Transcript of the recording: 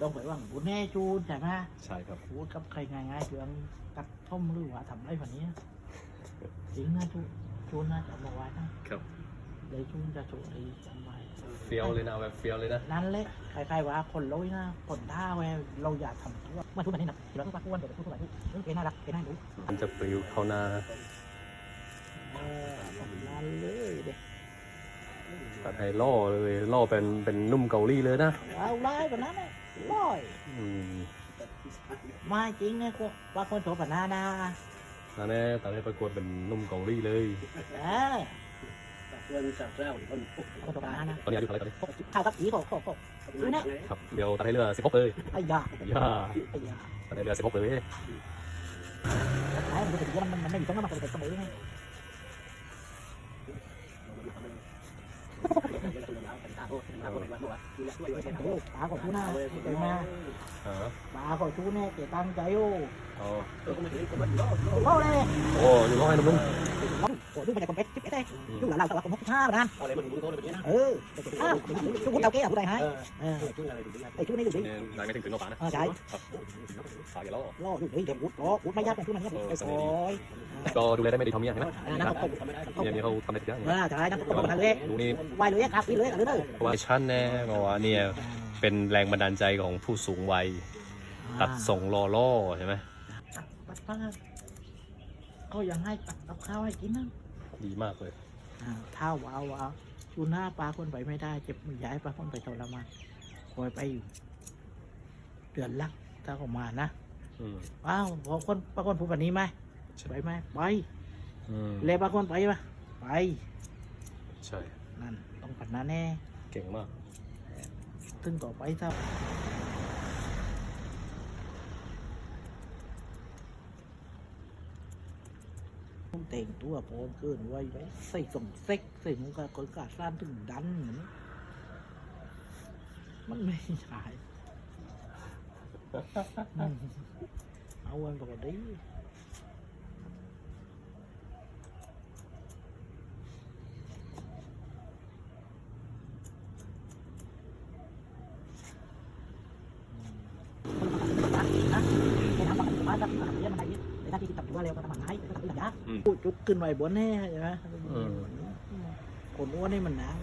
ต้องไปว่างบุญแน่จูนใช่ไหมใช่ครับพูดกับใครง่ายๆเรื่องตัดท่อมหรือว่าทำไรแบบนี้จริงนะจูจูนน่าจะมาไว้นะครับเลยจูนจะจูนไอ้จำไว้เฟี้ยวเลยนะแบบเฟี้ยวเลยนะนั่นแหละใครๆว่าคนร้อยนะคนท่าแววเราอยากทำตัวมาทุกวันนี้นะเราทุกวันทุกวันเดี๋ยวพูดทุกวันนี้เเป็นน่ารักเป็นน่าดูมันจะปลิวเข้าหน้าเออนั่นเลยเด็กตัดให้ล่อเลยล่อเป็นเป็นนุ่มเกาหลีเลยนะเอาไล่แบบนั้นเลย ร้อยอืมมาจริงเนี่ยกูว่าคนโสภณานานั่นแน่ตัดให้ประกวดเป็นนุ่มเกาหลีเลยเออคนโสภณานะตอนนี้อายุเท่าไหร่ตอนนี้ข้าวกับผีโขกโขกโขกดูเนี่ยครับเดี๋ยวตัดให้เรือสิบหกเลยไอ้ยาย่าไอ้ยาตัดให้เรือสิบหกเลยไอ้มันเป็นอย่างมันมันไม่มีตรงนั้นมันเป็นเสมอไง โอ้ปาของชูน่าเก่งมาอ๋อปา ของชูเนี่ยเก่งตั้งใจโอ้อ๋อโอ้เลยโอ้อยู่ร้อยนะมึงโอ้ดูมันจะคอมเพลตจิ๊บเอ้ยดูหลานเราแต่ว่าคอมเพลตห้าประธานเออห้าชูคุณเตาเกี้ยผู้ใดหายเออไอ้ชูนี่อยู่ดิเนี่ยนายไม่ถึงถึงเอาป่านะอ่าใช่ครับฝากอย่าล่อล่ออยู่ดิเดี๋ยววุดล้อวุดไม่ยากเป็นชูนั่นเนี่ยโอ้ยก็ดูแลได้ไม่ดีเท่าเมียใช่ไหมนั่งตบเมียนี่เขาทำได้ทุกอย่างเออใช่นั่งตบกันเลยดูนี่ไหวเลยครับพี่เลยกันเลยเพราะว่าชั้นแน่เพราะว่าเนี่ยเป็นแรงบันดาลใจของผู้สูงวัยตัดส่งรอล่อใช่ไหมตัดป้า ก็ยังให้ตัดกับข้าวให้กินนะดีมากเลยข้าวว้าวว้าวชูหน้าปลาคนไปไม่ได้เจ็บมือย้ายปลาคนไปทรมานคอยไปอยู่เดือนลักถ้าเขามานะอืมว้าวพอคนปลาคนพูดแบบนี้ไหมไปไหมไปอืมเลยปลาคนไปปะไปใช่ นั่นต้องผันนั้นแน่ เก่งมากถึงต่อไปถ้าต้อง แต่งตัวพร้อมเกินไว้ใส่ส่งเซ็กใส่มุกกะคนกาสั้นถึงดันเหมือนมันไม่ใช่เอาวันปกตินะนะไม่ทำแบบบ้านแบบเรียนมันไหนแต่ถ้าที่ตัดตัวเร็วก็ทำมันให้ก็ทำตัว อย่างอืม พูดจุกขึ้นไว้บนแน่ใช่ไหมอืม คนอ้วนนี่มันหนัง